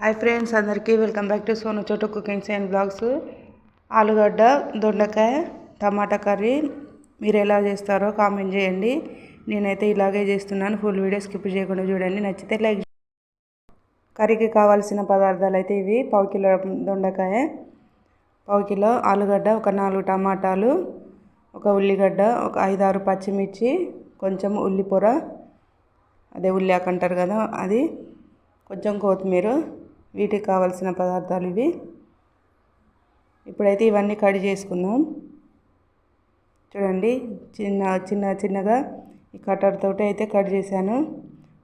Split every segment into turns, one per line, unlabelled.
Hi friends అందరికీ welcome back to Sonu Chotu cookings and blogs. ఆలుగడ్డ దొండకాయ టమాటా curry మీరు ఎలా చేస్తారో కామెంట్ చేయండి. నేనైతే ఇలాగే చేస్తున్నాను. ఫుల్ వీడియో స్కిప్ చేయకుండా చూడండి. నచ్చితే లైక్ కర్రీకి కావాల్సిన పదార్థాలు అయితే ఇవి. పావు కిలో దొండకాయ పావు కిలో ఆలుగడ్డ ఒక నాలుగు టమాటాలు ఒక ఉల్లిగడ్డ ఒక ఐదారు పచ్చిమిర్చి కొంచెం ఉల్లిపొర అదే ఉల్లియాక అంటారు కదా అది కొంచెం కొత్తిమీర వీటికి కావాల్సిన పదార్థాలు ఇవి. ఇప్పుడైతే ఇవన్నీ కట్ చేసుకుందాం. చూడండి చిన్న చిన్న చిన్నగా ఈ కట్టర్తో అయితే కట్ చేశాను.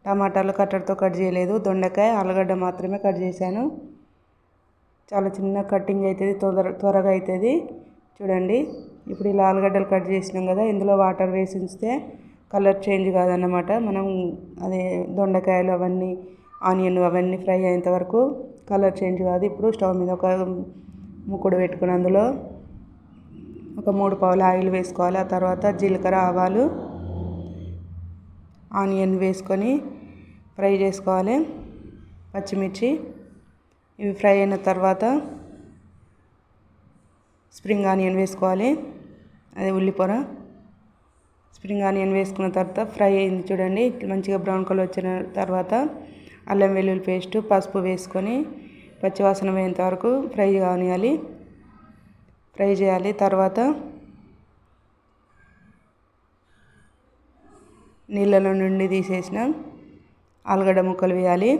టమాటాలు కట్టర్తో కట్ చేయలేదు. దొండకాయ ఆలుగడ్డ మాత్రమే కట్ చేశాను. చాలా చిన్న కటింగ్ అవుతుంది తొందర త్వరగా అవుతుంది చూడండి ఇప్పుడు ఇలా ఆలుగడ్డలు కట్ చేసినాం కదా ఇందులో వాటర్ వేసి ఉంచితే కలర్ చేంజ్ కాదన్నమాట. మనం అదే దొండకాయలు అవన్నీ ఆనియన్ అవన్నీ ఫ్రై అయ్యేంత వరకు కలర్ చేంజ్ కాదు. ఇప్పుడు స్టవ్ మీద ఒక ముక్కుడు పెట్టుకుని అందులో ఒక మూడు పావుల ఆయిల్ వేసుకోవాలి. ఆ తర్వాత జీలకర్ర ఆవాలు ఆనియన్ వేసుకొని ఫ్రై చేసుకోవాలి. పచ్చిమిర్చి ఇవి ఫ్రై అయిన తర్వాత స్ప్రింగ్ ఆనియన్ వేసుకోవాలి. అదే ఉల్లిపొర. స్ప్రింగ్ ఆనియన్ వేసుకున్న తర్వాత ఫ్రై అయింది చూడండి. మంచిగా బ్రౌన్ కలర్ వచ్చిన తర్వాత అల్లం వెల్లుల్లి పేస్ట్ పసుపు వేసుకొని పచ్చివాసన పోయేంత వరకు ఫ్రై కానియాలి. ఫ్రై చేయాలి. తర్వాత నీళ్ళలో నుండి తీసేసిన ఆలుగడ్డ ముక్కలు వేయాలి.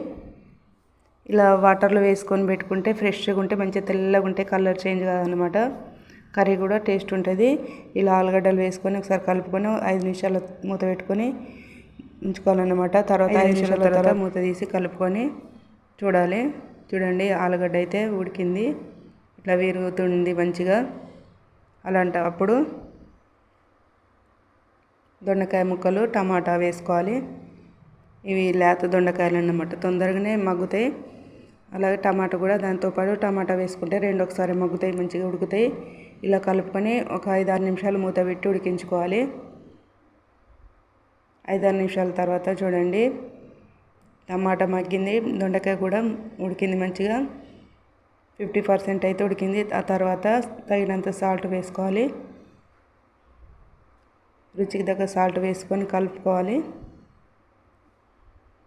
ఇలా వాటర్లో వేసుకొని పెట్టుకుంటే ఫ్రెష్గా ఉంటే మంచిగా తెల్లగా ఉంటే కలర్ చేంజ్ కాదనమాట. కర్రీ కూడా టేస్ట్ ఉంటుంది. ఇలా ఆలుగడ్డలు వేసుకొని ఒకసారి కలుపుకొని ఐదు నిమిషాలు మూత పెట్టుకొని ఉంచుకోవాలన్నమాట. తర్వాత ఐదు నిమిషాల తర్వాత మూత తీసి కలుపుకొని చూడాలి. చూడండి ఆలుగడ్డ అయితే ఉడికింది. ఇట్లా విరుగుతుంది మంచిగా. అలాంటి అప్పుడు దొండకాయ ముక్కలు టమాటా వేసుకోవాలి. ఇవి లేత దొండకాయలు అన్నమాట. తొందరగానే మగ్గుతాయి. అలాగే టమాటా కూడా దాంతోపాటు టమాటా వేసుకుంటే రెండు ఒకసారి మగ్గుతాయి మంచిగా ఉడుకుతాయి. ఇలా కలుపుకొని ఒక ఐదు ఆరు నిమిషాలు మూత పెట్టి ఉడికించుకోవాలి. ఐదారు నిమిషాల తర్వాత చూడండి. టమాటా మగ్గింది. దొండకాయ కూడా ఉడికింది మంచిగా. ఫిఫ్టీ పర్సెంట్ అయితే ఉడికింది. ఆ తర్వాత తగినంత సాల్ట్ వేసుకోవాలి. రుచికి తగ్గ సాల్ట్ వేసుకొని కలుపుకోవాలి.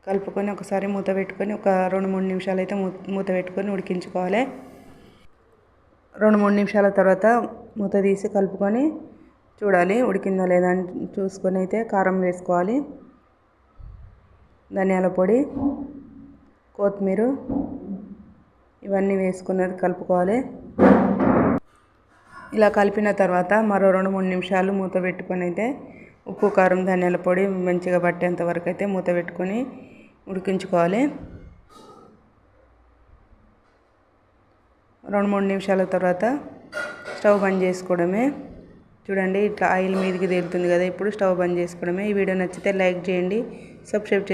కలుపుకొని ఒకసారి మూత పెట్టుకొని ఒక రెండు మూడు నిమిషాలు అయితే మూత పెట్టుకొని ఉడికించుకోవాలి. రెండు మూడు నిమిషాల తర్వాత మూత తీసి కలుపుకొని చూడాలి ఉడికిందా లేదా అని చూసుకొని అయితే కారం వేసుకోవాలి. ధనియాల పొడి కొత్తిమీర ఇవన్నీ వేసుకున్నది కలుపుకోవాలి. ఇలా కలిపిన తర్వాత మరో రెండు మూడు నిమిషాలు మూత పెట్టుకొని అయితే ఉప్పు కారం ధనియాల పొడి మంచిగా పట్టేంత వరకు అయితే మూత పెట్టుకొని ఉడికించుకోవాలి. రెండు మూడు నిమిషాల తర్వాత స్టవ్ బంద్ చేసుకోవడమే. చూడండి ఇట్లా ఆయిల్ మీదకి తేలుతుంది కదా ఇప్పుడు స్టవ్ బంద్ చేసుకోవడమే. ఈ వీడియో నచ్చితే లైక్ చేయండి సబ్స్క్రైబ్